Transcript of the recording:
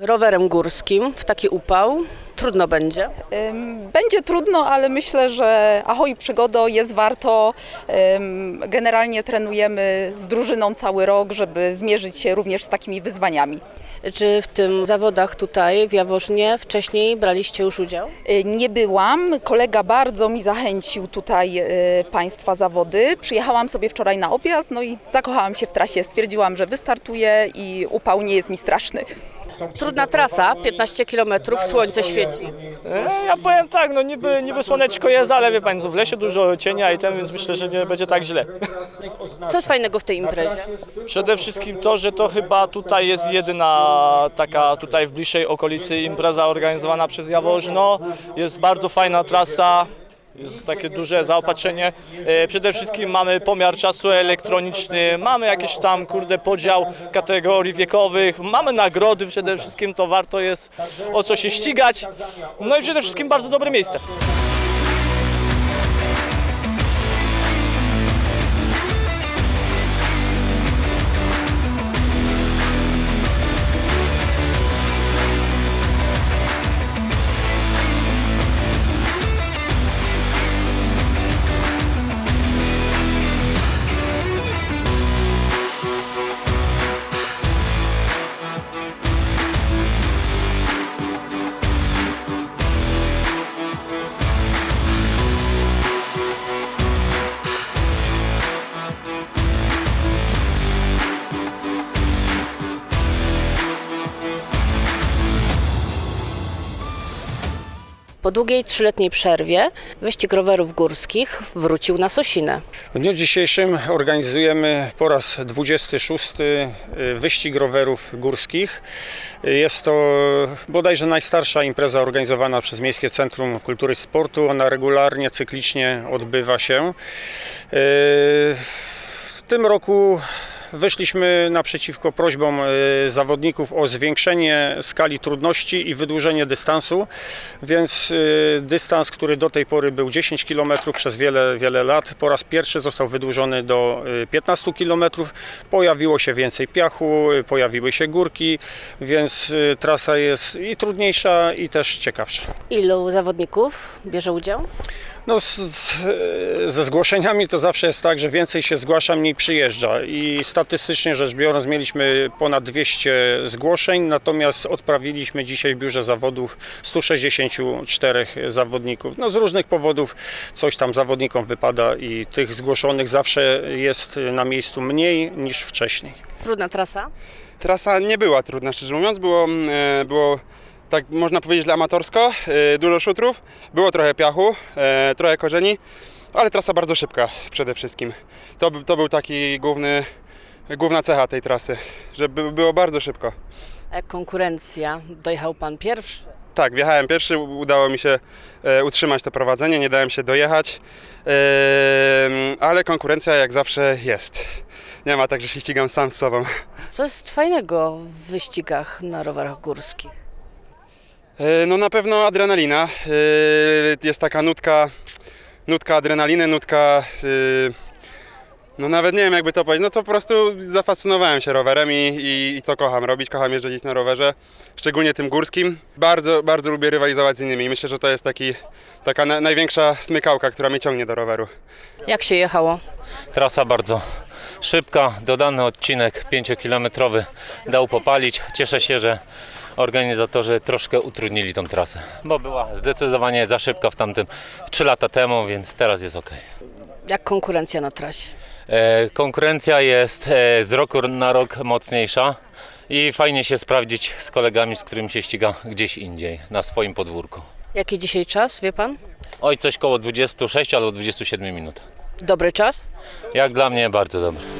rowerem górskim w taki upał. Trudno będzie. Będzie trudno, ale myślę, że Ahoj Przygodo jest warto. Generalnie trenujemy z drużyną cały rok, żeby zmierzyć się również z takimi wyzwaniami. Czy w tym zawodach tutaj w Jaworznie wcześniej braliście już udział? Y, Nie byłam, kolega bardzo mi zachęcił tutaj y, Państwa zawody. Przyjechałam sobie wczoraj na objazd, no i zakochałam się w trasie. Stwierdziłam, że wystartuję i upał nie jest mi straszny. Trudna trasa, 15 km, słońce świeci. E, Ja powiem tak, no niby, niby słoneczko jest, ale wie pani, w lesie dużo cienia i ten, więc myślę, że nie będzie tak źle. Co jest fajnego w tej imprezie? Przede wszystkim to, że to chyba tutaj jest jedyna taka tutaj w bliższej okolicy impreza organizowana przez Jaworzno. Jest bardzo fajna trasa. Jest takie duże zaopatrzenie. E, Przede wszystkim mamy pomiar czasu elektroniczny, mamy jakiś tam, kurde, podział kategorii wiekowych, mamy nagrody przede wszystkim, to warto jest o co się ścigać. No i przede wszystkim bardzo dobre miejsce. Po długiej trzyletniej przerwie wyścig rowerów górskich wrócił na Sosinę. W dniu dzisiejszym organizujemy po raz 26 wyścig rowerów górskich. Jest to bodajże najstarsza impreza organizowana przez Miejskie Centrum Kultury i Sportu. Ona regularnie, cyklicznie odbywa się. W tym roku Wyszliśmy naprzeciwko prośbom e, zawodników o zwiększenie skali trudności i wydłużenie dystansu, więc e, dystans, który do tej pory był 10 km przez wiele, wiele lat, po raz pierwszy został wydłużony do e, 15 km. Pojawiło się więcej piachu, e, pojawiły się górki, więc e, trasa jest i trudniejsza, i też ciekawsza. Ilu zawodników bierze udział? No, z, z, ze zgłoszeniami to zawsze jest tak, że więcej się zgłasza, mniej przyjeżdża i statystycznie rzecz biorąc mieliśmy ponad 200 zgłoszeń, natomiast odprawiliśmy dzisiaj w biurze zawodów 164 zawodników. No, z różnych powodów coś tam zawodnikom wypada i tych zgłoszonych zawsze jest na miejscu mniej niż wcześniej. Trudna trasa? Trasa nie była trudna, szczerze mówiąc. Było, e, było tak można powiedzieć amatorsko, e, dużo szutrów, było trochę piachu, e, trochę korzeni, ale trasa bardzo szybka przede wszystkim. To, to był taki główny, główna cecha tej trasy, że by, było bardzo szybko. A jak konkurencja? Dojechał pan pierwszy? Tak, wjechałem pierwszy, udało mi się e, utrzymać to prowadzenie, nie dałem się dojechać, e, ale konkurencja jak zawsze jest. Nie ma tak, że się ścigam sam z sobą. Co jest fajnego w wyścigach na rowerach górskich? E, No na pewno adrenalina. E, Jest taka nutka, nutka adrenaliny, nutka. e, No nawet nie wiem jakby to powiedzieć. No to po prostu zafascynowałem się rowerem i, i, i to kocham robić. Kocham jeździć na rowerze, szczególnie tym górskim. Bardzo, bardzo lubię rywalizować z innymi. Myślę, że to jest taki, taka na, największa smykałka, która mnie ciągnie do roweru. Jak się jechało? Trasa bardzo szybka, dodany odcinek 5-kilometrowy dał popalić. Cieszę się, że organizatorzy troszkę utrudnili tą trasę, bo była zdecydowanie za szybka w tamtym 3 lata temu, więc teraz jest ok. Jak konkurencja na trasie? E, konkurencja jest e, z roku na rok mocniejsza i fajnie się sprawdzić z kolegami, z którymi się ściga gdzieś indziej, na swoim podwórku. Jaki dzisiaj czas, wie pan? Oj, coś koło 26 albo 27 minut. Dobry czas? Jak dla mnie bardzo dobry.